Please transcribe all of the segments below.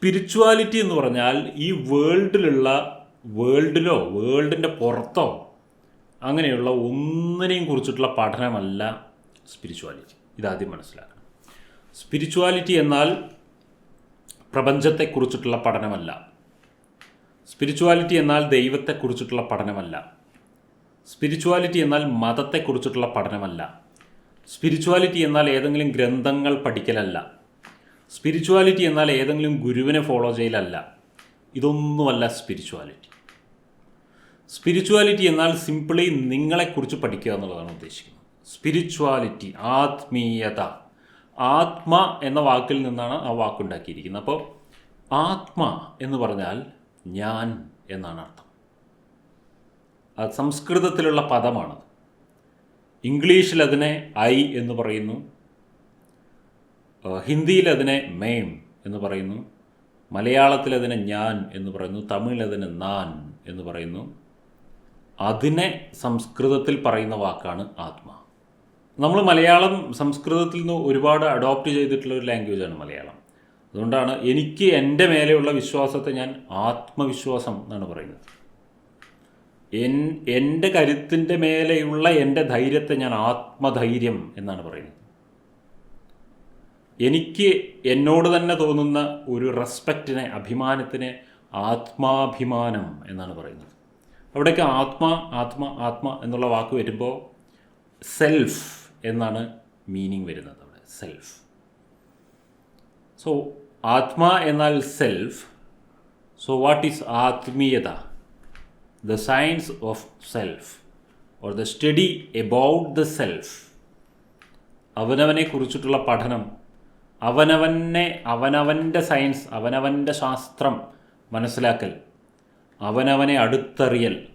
Spirituality എന്ന് പറഞ്ഞാൽ ഈ വേൾഡിലുള്ള വേൾഡിലോ വേൾഡിന്റെ പുറത്തോ അങ്ങനെയുള്ള ഒന്നിനെയും കുറിച്ചിട്ടുള്ള പഠനമല്ല സ്പിരിച്വാലിറ്റി ഇതാദ്യം മനസ്സിലാക്കണം. സ്പിരിച്വാലിറ്റി എന്നാൽ പ്രപഞ്ചത്തെക്കുറിച്ചിട്ടുള്ള പഠനമല്ല. സ്പിരിച്വാലിറ്റി എന്നാൽ ദൈവത്തെക്കുറിച്ചിട്ടുള്ള പഠനമല്ല. സ്പിരിച്വാലിറ്റി എന്നാൽ മതത്തെക്കുറിച്ചിട്ടുള്ള പഠനമല്ല. സ്പിരിച്വാലിറ്റി എന്നാൽ ഏതെങ്കിലും ഗ്രന്ഥങ്ങൾ പഠിക്കലല്ല. സ്പിരിച്വാലിറ്റി എന്നാൽ ഏതെങ്കിലും ഗുരുവിനെ ഫോളോ ചെയ്യലല്ല. ഇതൊന്നുമല്ല സ്പിരിച്വാലിറ്റി സ്പിരിച്വാലിറ്റി എന്നാൽ സിംപിളി നിങ്ങളെക്കുറിച്ച് പഠിക്കുക എന്നുള്ളതാണ് ഉദ്ദേശിക്കുന്നത്. സ്പിരിച്വാലിറ്റി ആത്മീയത. ആത്മ എന്ന വാക്കിൽ നിന്നാണ് ആ വാക്കുണ്ടാക്കിയിരിക്കുന്നത്. അപ്പോൾ ആത്മ എന്ന് പറഞ്ഞാൽ ഞാൻ എന്നാണ് അർത്ഥം. സംസ്കൃതത്തിലുള്ള പദമാണ് ഇംഗ്ലീഷിൽ അതിനെ ഐ എന്ന് പറയുന്നു. ഹിന്ദിയിൽ അതിനെ മേം എന്ന് പറയുന്നു. മലയാളത്തിൽ അതിനെ ഞാൻ എന്ന് പറയുന്നു. തമിഴിൽ അതിനെ നാൻ എന്ന് പറയുന്നു. അതിനെ സംസ്കൃതത്തിൽ പറയുന്ന വാക്കാണ് ആത്മ. നമ്മൾ മലയാളം സംസ്കൃതത്തിൽ നിന്ന് ഒരുപാട് അഡോപ്റ്റ് ചെയ്തിട്ടുള്ള ഒരു ലാംഗ്വേജാണ് മലയാളം. അതുകൊണ്ടാണ് എനിക്ക് എന്റെ മേലെയുള്ള വിശ്വാസത്തെ ഞാൻ ആത്മവിശ്വാസം എന്നാണ് പറയുന്നത്. എൻ എന്റെ കരുത്തിന്റെ മേലെയുള്ള എന്റെ ധൈര്യത്തെ ഞാൻ ആത്മധൈര്യം എന്നാണ് പറയുന്നത്. എനിക്ക് എന്നോട് തന്നെ തോന്നുന്ന ഒരു റെസ്പെക്റ്റിനെ അഭിമാനത്തിനെ ആത്മാഭിമാനം എന്നാണ് പറയുന്നത്. അവിടേക്ക് ആത്മ ആത്മ ആത്മ എന്നുള്ള വാക്ക് വരുമ്പോൾ സെൽഫ് എന്നാണ് മീനിങ് വരുന്നത് അവിടെ സെൽഫ് സോ ആത്മ എന്നാൽ സെൽഫ് സോ വാട്ട് ഈസ് ആത്മീയത? The science of self or the study about the self അവനവനെ കുറിച്ചിട്ടുള്ള പഠനം അവനവനെ അവനവന്റെ സയൻസ് അവനവന്റെ ശാസ്ത്രം മനസ്സിലാക്കൽ അവനവനെ അടുത്തറിയൽ.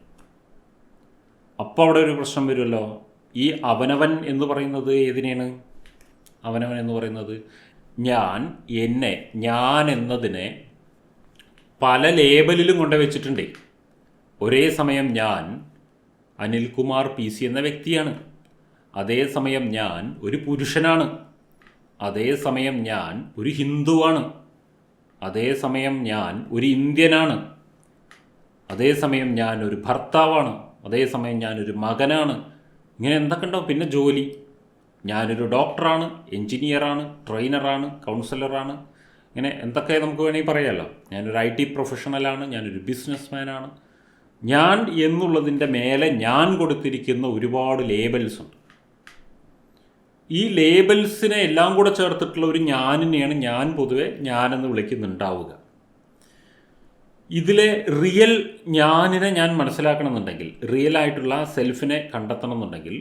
അപ്പോൾ അവിടെ ഒരു പ്രശ്നം വരുമല്ലോ. ഈ അവനവൻ എന്ന് പറയുന്നത് ഏതിനെയാണ്? അവനവൻ എന്ന് പറയുന്നത് ഞാൻ എന്നെ ഞാൻ എന്നതിനെ പല ലേബലിലും കൊണ്ട് വെച്ചിട്ടുണ്ട്. ഒരേ സമയം ഞാൻ അനിൽകുമാർ പി സി എന്ന വ്യക്തിയാണ്. അതേസമയം ഞാൻ ഒരു പുരുഷനാണ്. അതേസമയം ഞാൻ ഒരു ഹിന്ദുവാണ്. അതേസമയം ഞാൻ ഒരു ഇന്ത്യനാണ്. അതേസമയം ഞാൻ ഒരു ഭർത്താവാണ്. അതേസമയം ഞാനൊരു മകനാണ്. ഇങ്ങനെ എന്തൊക്കെ ഉണ്ടാവും? പിന്നെ ജോലി. ഞാനൊരു ഡോക്ടറാണ് എൻജിനീയറാണ് ട്രെയിനറാണ് കൗൺസിലറാണ്. ഇങ്ങനെ എന്തൊക്കെ നമുക്ക് വേണമെങ്കിൽ പറയാമല്ലോ ഞാനൊരു ഐ ടി പ്രൊഫഷണലാണ് ഞാനൊരു ബിസിനസ്മാനാണ്. ഞാൻ എന്നുള്ളതിന്റെ മേലെ ഞാൻ കൊടുത്തിരിക്കുന്ന ഒരുപാട് ലേബൽസ് ഉണ്ട്. ഈ ലേബൽസിനെ എല്ലാം കൂടെ ചേർത്തിട്ടുള്ള ഒരു ഞാനിനെയാണ് ഞാൻ പൊതുവെ ഞാനെന്ന് വിളിക്കുന്നുണ്ടാവുക. ഇതിലെ റിയൽ ഞാനിനെ ഞാൻ മനസ്സിലാക്കണമെന്നുണ്ടെങ്കിൽ റിയൽ ആയിട്ടുള്ള സെൽഫിനെ കണ്ടെത്തണമെന്നുണ്ടെങ്കിൽ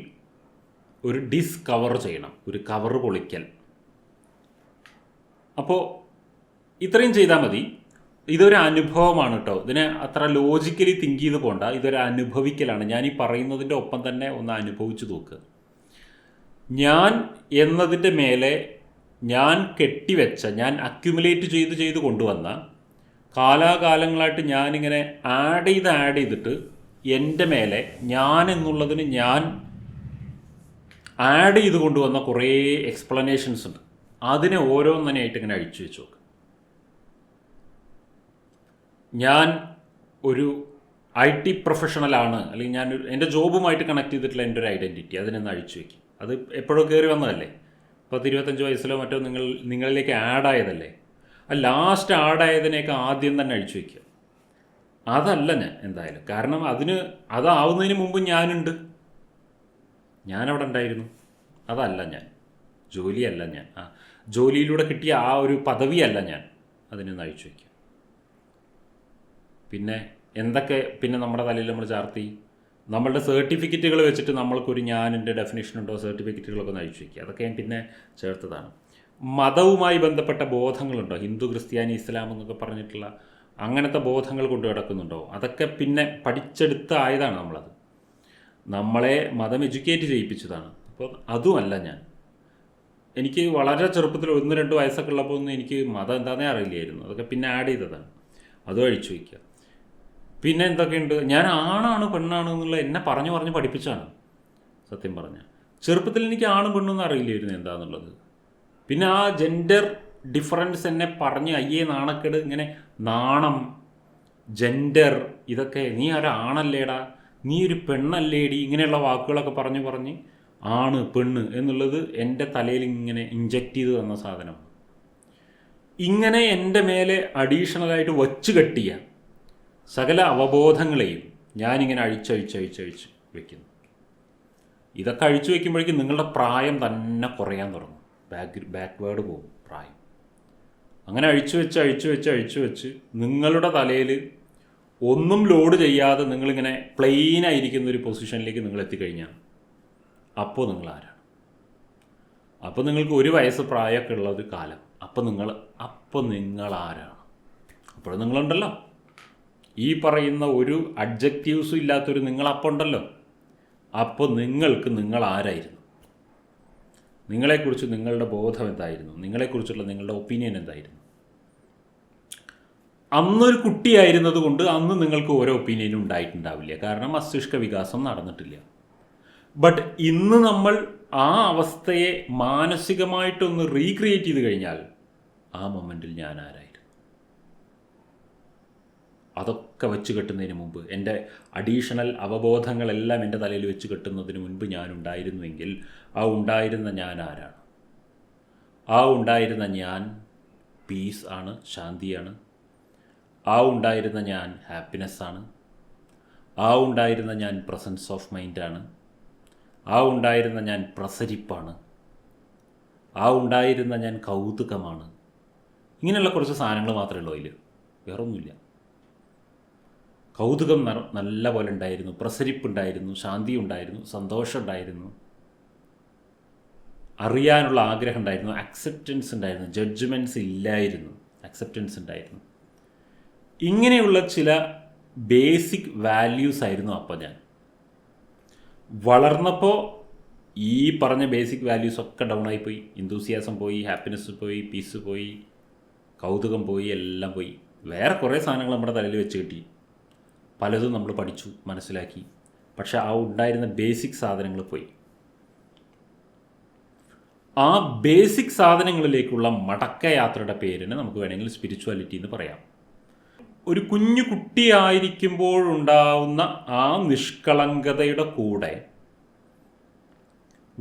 ഒരു ഡിസ്കവർ ചെയ്യണം ഒരു കവർ പൊളിക്കൽ. അപ്പോൾ ഇത്രയും ചെയ്താൽ മതി. ഇതൊരു അനുഭവമാണ് കേട്ടോ ഇതിനെ അത്ര ലോജിക്കലി തിങ്ക് ചെയ്ത് പോകണ്ട ഇതൊരു അനുഭവിക്കലാണ്. ഞാൻ ഈ പറയുന്നതിന്റെ ഒപ്പം തന്നെ ഒന്ന് അനുഭവിച്ചു നോക്കുക ഞാൻ എന്നതിന്റെ മേലെ ഞാൻ കെട്ടിവെച്ച ഞാൻ അക്യുമുലേറ്റ് ചെയ്ത് ചെയ്ത് കൊണ്ടുവന്ന കാലാകാലങ്ങളായിട്ട് ഞാനിങ്ങനെ ആഡ് ചെയ്ത് ആഡ് ചെയ്തിട്ട് എന്റെ മേലെ ഞാൻ എന്നുള്ളതിന് ഞാൻ ആഡ് ചെയ്ത് കൊണ്ടുവന്ന കുറേ എക്സ്പ്ലനേഷൻസ് ഉണ്ട്. അതിനെ ഓരോന്നനെയായിട്ട് ഇങ്ങനെ അഴിച്ചു വെച്ചു നോക്ക്. ഞാൻ ഒരു ഐ ടി പ്രൊഫഷണലാണ് അല്ലെങ്കിൽ ഞാൻ എന്റെ ജോബുമായിട്ട് കണക്ട് ചെയ്തിട്ടുള്ള എന്റെ ഒരു ഐഡന്റിറ്റി അതിനൊന്ന് അഴിച്ചു വയ്ക്കും അത് എപ്പോഴോ കയറി വന്നതല്ലേ? പത്ത് ഇരുപത്തഞ്ച് വയസ്സിലോ മറ്റോ നിങ്ങൾ നിങ്ങളിലേക്ക് ആഡായതല്ലേ ആ ലാസ്റ്റ് ആഡായതിനെയൊക്കെ ആദ്യം തന്നെ അഴിച്ചു വയ്ക്കുക അതല്ല ഞാൻ എന്തായാലും. കാരണം അതിന് അതാവുന്നതിന് മുമ്പ് ഞാനുണ്ട്. ഞാനവിടെ ഉണ്ടായിരുന്നു. അതല്ല ഞാൻ. ജോലിയല്ല ഞാൻ. ആ ജോലിയിലൂടെ കിട്ടിയ ആ ഒരു പദവിയല്ല ഞാൻ. അതിനൊന്ന് അഴിച്ചു വയ്ക്കുക പിന്നെ എന്തൊക്കെ പിന്നെ നമ്മുടെ തലയിൽ നമ്മൾ ചാർത്തി? നമ്മളുടെ സർട്ടിഫിക്കറ്റുകൾ വെച്ചിട്ട് നമ്മൾക്കൊരു ഞാനിന്റെ ഡെഫിനേഷൻ ഉണ്ടോ സർട്ടിഫിക്കറ്റുകളൊക്കെ അഴിച്ചു വയ്ക്കുക അതൊക്കെ ഞാൻ പിന്നെ ചേർത്തതാണ്. മതവുമായി ബന്ധപ്പെട്ട ബോധങ്ങളുണ്ടോ? ഹിന്ദു ക്രിസ്ത്യാനി ഇസ്ലാം എന്നൊക്കെ പറഞ്ഞിട്ടുള്ള അങ്ങനത്തെ ബോധങ്ങൾ കൊണ്ടു കിടക്കുന്നുണ്ടോ അതൊക്കെ പിന്നെ പഠിച്ചെടുത്ത ആയതാണ് നമ്മളത്. നമ്മളെ മതം എഡ്യൂക്കേറ്റ് ചെയ്യിപ്പിച്ചതാണ്. അപ്പോൾ അതുമല്ല ഞാൻ. എനിക്ക് വളരെ ചെറുപ്പത്തിൽ ഒന്ന് രണ്ട് വയസ്സൊക്കെ ഉള്ളപ്പോൾ ഒന്നും എനിക്ക് മതം എന്താണെന്നേ അറിയില്ലായിരുന്നു. അതൊക്കെ പിന്നെ ആഡ് ചെയ്തതാണ്. അതും അഴിച്ചു വയ്ക്കുക പിന്നെ എന്തൊക്കെയുണ്ട്? ഞാൻ ആണാണ് പെണ്ണാണ് എന്നുള്ള എന്നെ പറഞ്ഞു പറഞ്ഞ് പഠിപ്പിച്ചാണ് സത്യം പറഞ്ഞ. ചെറുപ്പത്തിൽ എനിക്ക് ആണും പെണ്ണൊന്നും അറിയില്ലായിരുന്നു എന്താണെന്നുള്ളത് പിന്നെ ആ ജെൻഡർ ഡിഫറൻസ് എന്നെ പറഞ്ഞ് അയ്യേ നാണക്കേട് ഇങ്ങനെ നാണം ജെൻഡർ ഇതൊക്കെ നീ ഒരാണല്ലേടാ നീ ഒരു പെണ്ണല്ലേടി ഇങ്ങനെയുള്ള വാക്കുകളൊക്കെ പറഞ്ഞു പറഞ്ഞ് ആണ് പെണ്ണ് എന്നുള്ളത് എന്റെ തലയിൽ ഇങ്ങനെ ഇഞ്ചക്റ്റ് ചെയ്ത് തന്ന സാധനം. ഇങ്ങനെ എന്റെ മേലെ അഡീഷണലായിട്ട് വച്ച് കെട്ടിയ സകല അവബോധങ്ങളെയും ഞാനിങ്ങനെ അഴിച്ചഴിച്ചഴിച്ചഴിച്ച് വെക്കുന്നു. ഇതൊക്കെ അഴിച്ചു വയ്ക്കുമ്പോഴേക്കും നിങ്ങളുടെ പ്രായം തന്നെ കുറയാൻ തുടങ്ങും. ബാക്ക് ബാക്ക്വേർഡ് പോകും പ്രായം. അങ്ങനെ അഴിച്ചു വെച്ച് അഴിച്ചു വെച്ച് അഴിച്ചു വെച്ച് നിങ്ങളുടെ തലയിൽ ഒന്നും ലോഡ് ചെയ്യാതെ നിങ്ങളിങ്ങനെ പ്ലെയിനായിരിക്കുന്ന ഒരു പൊസിഷനിലേക്ക് നിങ്ങൾ എത്തിക്കഴിഞ്ഞാൽ അപ്പോൾ നിങ്ങൾ ആരാണ്? അപ്പോൾ നിങ്ങൾക്ക് ഒരു വയസ്സ് പ്രായമൊക്കെ ഉള്ള ഒരു കാലം. അപ്പോൾ നിങ്ങൾ അപ്പോൾ നിങ്ങൾ ആരാണ്? അപ്പോൾ നിങ്ങളുണ്ടല്ലോ. ഈ പറയുന്ന ഒരു അഡ്ജക്റ്റീവ്സും ഇല്ലാത്തൊരു നിങ്ങളപ്പം ഉണ്ടല്ലോ അപ്പോൾ നിങ്ങൾക്ക് നിങ്ങൾ ആരായിരുന്നു? നിങ്ങളെക്കുറിച്ച് നിങ്ങളുടെ ബോധം എന്തായിരുന്നു? നിങ്ങളെക്കുറിച്ചുള്ള നിങ്ങളുടെ ഒപ്പീനിയൻ എന്തായിരുന്നു? അന്നൊരു കുട്ടിയായിരുന്നത് കൊണ്ട് അന്ന് നിങ്ങൾക്ക് ഓരോ ഒപ്പീനിയനും ഉണ്ടായിട്ടുണ്ടാവില്ല. കാരണം മസ്തിഷ്ക വികാസം നടന്നിട്ടില്ല. ബട്ട് ഇന്ന് നമ്മൾ ആ അവസ്ഥയെ മാനസികമായിട്ടൊന്ന് റീക്രിയേറ്റ് ചെയ്ത് കഴിഞ്ഞാൽ ആ മൊമെന്റിൽ ഞാൻ ആരായിരുന്നു അതൊക്കെ വെച്ച് കെട്ടുന്നതിന് മുമ്പ് എന്റെ അഡീഷണൽ അവബോധങ്ങളെല്ലാം എന്റെ തലയിൽ വെച്ച് കെട്ടുന്നതിന് മുൻപ് ഞാൻ ഉണ്ടായിരുന്നുവെങ്കിൽ ആ ഉണ്ടായിരുന്ന ഞാൻ ആരാണ്? ആ ഉണ്ടായിരുന്ന ഞാൻ പീസ് ആണ് ശാന്തിയാണ്. ആ ഉണ്ടായിരുന്ന ഞാൻ ഹാപ്പിനെസ് ആണ്. ആ ഉണ്ടായിരുന്ന ഞാൻ പ്രസൻസ് ഓഫ് മൈൻഡാണ് ആ ഉണ്ടായിരുന്ന ഞാൻ പ്രസരിപ്പാണ്. ആ ഉണ്ടായിരുന്ന ഞാൻ കൗതുകമാണ്. ഇങ്ങനെയുള്ള കുറച്ച് സാധനങ്ങൾ മാത്രമേ ഉള്ളൂ അതിൽ വേറൊന്നുമില്ല. കൗതുകം നല്ല പോലെ ഉണ്ടായിരുന്നു. പ്രസരിപ്പുണ്ടായിരുന്നു. ശാന്തി ഉണ്ടായിരുന്നു സന്തോഷം ഉണ്ടായിരുന്നു അറിയാനുള്ള ആഗ്രഹം ഉണ്ടായിരുന്നു അക്സെപ്റ്റൻസ് ഉണ്ടായിരുന്നു. ജഡ്ജ്മെന്റ്സ് ഇല്ലായിരുന്നു. അക്സെപ്റ്റൻസ് ഉണ്ടായിരുന്നു. ഇങ്ങനെയുള്ള ചില ബേസിക് വാല്യൂസ് ആയിരുന്നു അപ്പോൾ ഞാൻ. വളർന്നപ്പോൾ ഈ പറഞ്ഞ ബേസിക് വാല്യൂസ് ഒക്കെ ഡൗൺ ആയിപ്പോയി. ഇന്തൂസിയാസം പോയി ഹാപ്പിനെസ് പോയി പീസ് പോയി കൗതുകം പോയി എല്ലാം പോയി. വേറെ കുറേ സാധനങ്ങൾ നമ്മുടെ തലയിൽ വെച്ച് കിട്ടി. പലതും നമ്മൾ പഠിച്ചു മനസ്സിലാക്കി. പക്ഷെ ആ ഉണ്ടായിരുന്ന ബേസിക് സാധനങ്ങൾ പോയി. ആ ബേസിക് സാധനങ്ങളിലേക്കുള്ള മടക്കയാത്രയുടെ പേരിന് നമുക്ക് വേണമെങ്കിൽ സ്പിരിച്വാലിറ്റി എന്ന് പറയാം. ഒരു കുഞ്ഞു കുട്ടിയായിരിക്കുമ്പോഴുണ്ടാവുന്ന ആ നിഷ്കളങ്കതയുടെ കൂടെ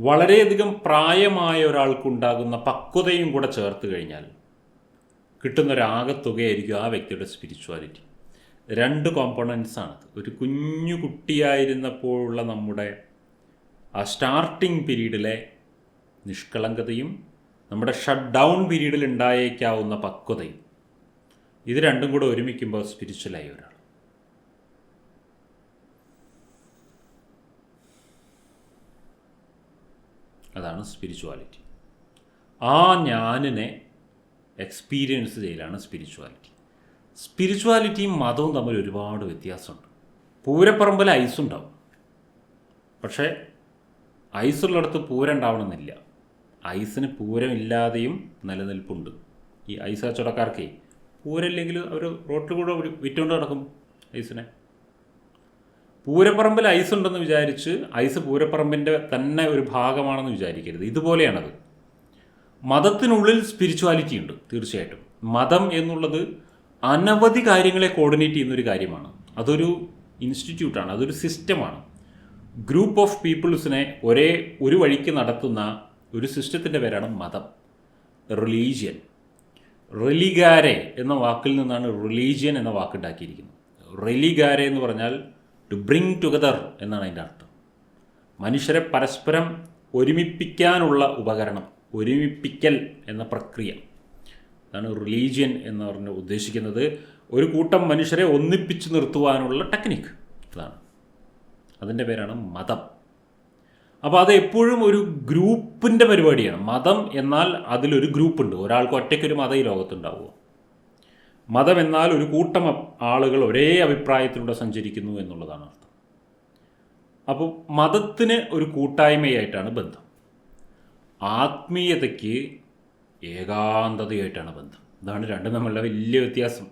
വളരെയധികം പ്രായമായ ഒരാൾക്കുണ്ടാകുന്ന പക്വതയും കൂടെ ചേർത്ത് കഴിഞ്ഞാൽ കിട്ടുന്നൊരാകത്തുകയായിരിക്കും ആ വ്യക്തിയുടെ സ്പിരിച്വാലിറ്റി രണ്ട് കോമ്പണൻസ് ആണ്. ഒരു കുഞ്ഞു കുട്ടിയായിരുന്നപ്പോഴുള്ള നമ്മുടെ ആ സ്റ്റാർട്ടിംഗ് പീരീഡിലെ നിഷ്കളങ്കതയും നമ്മുടെ ഷട്ട് ഡൗൺ പീരീഡിൽ ഉണ്ടായേക്കാവുന്ന പക്വതയും ഇത് രണ്ടും കൂടെ ഒരുമിക്കുമ്പോൾ സ്പിരിച്വലായി ഒരാൾ അതാണ് സ്പിരിച്വാലിറ്റി ആ ഞാനിനെ എക്സ്പീരിയൻസ് ചെയ്യലാണ് സ്പിരിച്വാലിറ്റി സ്പിരിച്വാലിറ്റിയും മതവും തമ്മിൽ ഒരുപാട് വ്യത്യാസമുണ്ട്. പൂരപ്പറമ്പിൽ ഐസ് ഉണ്ടാവും. പക്ഷേ ഐസുള്ളിടത്ത് പൂരം ഉണ്ടാവണമെന്നില്ല. ഐസിന് പൂരമില്ലാതെയും നിലനിൽപ്പുണ്ട്. ഈ ഐസ് കച്ചവടക്കാർക്കേ പൂരമില്ലെങ്കിൽ അവർ റോട്ടിൽ കൂടെ വിറ്റുകൊണ്ട് നടക്കും ഐസിനെ. പൂരപ്പറമ്പിൽ ഐസ് ഉണ്ടെന്ന് വിചാരിച്ച് ഐസ് പൂരപ്പറമ്പിന്റെ തന്നെ ഒരു ഭാഗമാണെന്ന് വിചാരിക്കരുത്. ഇതുപോലെയാണത്. മതത്തിനുള്ളിൽ സ്പിരിച്വാലിറ്റി ഉണ്ട് തീർച്ചയായിട്ടും. മതം എന്നുള്ളത് അനവധി കാര്യങ്ങളെ കോർഡിനേറ്റ് ചെയ്യുന്ന ഒരു കാര്യമാണ്. അതൊരു ഇൻസ്റ്റിറ്റ്യൂട്ടാണ് അതൊരു സിസ്റ്റമാണ് ഗ്രൂപ്പ് ഓഫ് പീപ്പിൾസിനെ ഒരേ ഒരു വഴിക്ക് നടത്തുന്ന ഒരു സിസ്റ്റത്തിന്റെ പേരാണ് മതം. റിലീജിയൻ റിലിഗാരെ എന്ന വാക്കിൽ നിന്നാണ് റിലീജിയൻ എന്ന വാക്കുണ്ടാക്കിയിരിക്കുന്നത് റിലിഗാരെ എന്ന് പറഞ്ഞാൽ ടു ബ്രിങ് ടുഗദർ എന്നാണ് അതിന്റെ അർത്ഥം. മനുഷ്യരെ പരസ്പരം ഒരുമിപ്പിക്കാനുള്ള ഉപകരണം ഒരുമിപ്പിക്കൽ എന്ന പ്രക്രിയ. അതാണ് റിലീജിയൻ എന്ന് പറഞ്ഞ് ഉദ്ദേശിക്കുന്നത്. ഒരു കൂട്ടം മനുഷ്യരെ ഒന്നിപ്പിച്ച് നിർത്തുവാനുള്ള ടെക്നിക്ക് അതാണ് അതിന്റെ പേരാണ് മതം. അപ്പോൾ അത് എപ്പോഴും ഒരു ഗ്രൂപ്പിന്റെ പരിപാടിയാണ്. മതം എന്നാൽ അതിലൊരു ഗ്രൂപ്പുണ്ട്. ഒരാൾക്ക് ഒറ്റയ്ക്കൊരു മതം ഈ ലോകത്തുണ്ടാവുക. മതം എന്നാൽ ഒരു കൂട്ടം ആളുകൾ ഒരേ അഭിപ്രായത്തിലൂടെ സഞ്ചരിക്കുന്നു എന്നുള്ളതാണ് അർത്ഥം. അപ്പോൾ മതത്തിന് ഒരു കൂട്ടായ്മയായിട്ടാണ് ബന്ധം. ആത്മീയതയ്ക്ക് ഏകാന്തതയായിട്ടാണ് ബന്ധം. ഇതാണ് രണ്ടും തമ്മിലുള്ള വലിയ വ്യത്യാസം.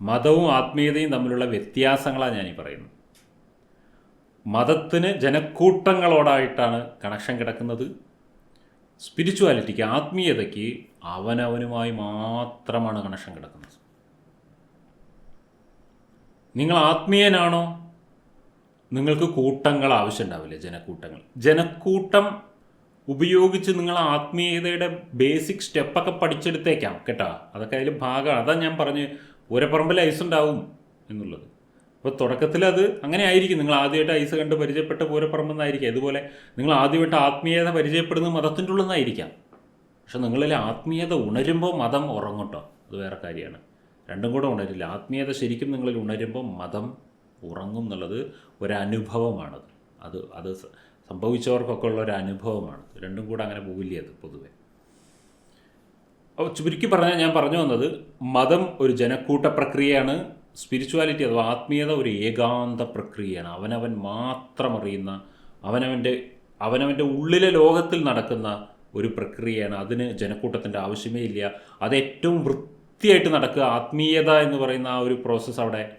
മതവും ആത്മീയതയും തമ്മിലുള്ള വ്യത്യാസങ്ങളാണ് ഞാനീ പറയുന്നത്. മതത്തിന് ജനക്കൂട്ടങ്ങളോടായിട്ടാണ് കണക്ഷൻ കിടക്കുന്നത്. സ്പിരിച്വാലിറ്റിക്ക് ആത്മീയതയ്ക്ക് അവനവനുമായി മാത്രമാണ് കണക്ഷൻ കിടക്കുന്നത്. നിങ്ങൾ ആത്മീയനാണോ? നിങ്ങൾക്ക് കൂട്ടങ്ങൾ ആവശ്യമുണ്ടാവില്ല? ജനക്കൂട്ടങ്ങൾ. ജനക്കൂട്ടം ഉപയോഗിച്ച് നിങ്ങൾ ആത്മീയതയുടെ ബേസിക് സ്റ്റെപ്പൊക്കെ പഠിച്ചെടുത്തേക്കാം കേട്ടോ. അതൊക്കെ അതിൽ ഭാഗമാണ്. അതാ ഞാൻ പറഞ്ഞ് ഒരപ്പറമ്പിൽ ഐസ് ഉണ്ടാവും എന്നുള്ളത്. അപ്പോൾ തുടക്കത്തിൽ അത് അങ്ങനെ ആയിരിക്കും. നിങ്ങൾ ആദ്യമായിട്ട് ഐസ് കണ്ട് പരിചയപ്പെട്ട പൂരപ്പറമ്പെന്നായിരിക്കും ഇതുപോലെ നിങ്ങൾ ആദ്യമായിട്ട് ആത്മീയത പരിചയപ്പെടുന്നത് മതത്തിന്റെ ഉള്ളിൽ നിന്നായിരിക്കാം. പക്ഷെ നിങ്ങളിൽ ആത്മീയത ഉണരുമ്പോൾ മതം ഉറങ്ങട്ടോ. അത് വേറെ കാര്യമാണ്. രണ്ടും കൂടെ ഉണരില്ല. ആത്മീയത ശരിക്കും നിങ്ങളിൽ ഉണരുമ്പോൾ മതം ഉറങ്ങും എന്നുള്ളത് ഒരനുഭവമാണത്. അത് അത് സംഭവിച്ചവർക്കൊക്കെ ഉള്ള ഒരു അനുഭവമാണ് രണ്ടും കൂടെ അങ്ങനെ പോവില്ല അത് പൊതുവെ? അപ്പോൾ ചുരുക്കി പറഞ്ഞാൽ ഞാൻ പറഞ്ഞു വന്നത് മതം ഒരു ജനക്കൂട്ട പ്രക്രിയയാണ് സ്പിരിച്വാലിറ്റി അഥവാ ആത്മീയത ഒരു ഏകാന്ത പ്രക്രിയയാണ്. അവനവൻ മാത്രം അറിയുന്ന അവനവന്റെ അവനവന്റെ ഉള്ളിലെ ലോകത്തിൽ നടക്കുന്ന ഒരു പ്രക്രിയയാണ്. അതിന് ജനക്കൂട്ടത്തിന്റെ ആവശ്യമേ ഇല്ല. അത് ഏറ്റവും വൃത്തിയായിട്ട് നടക്കുക ആത്മീയത എന്ന് പറയുന്ന ആ ഒരു പ്രോസസ്സ് അവിടെ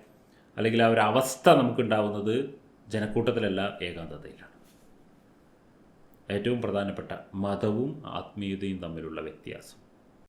അല്ലെങ്കിൽ ആ ഒരു അവസ്ഥ നമുക്കുണ്ടാവുന്നത് ജനക്കൂട്ടത്തിലല്ല ഏകാന്തതയിലാണ്. ഏറ്റവും പ്രധാനപ്പെട്ട മതവും ആത്മീയതയും തമ്മിലുള്ള വ്യത്യാസം.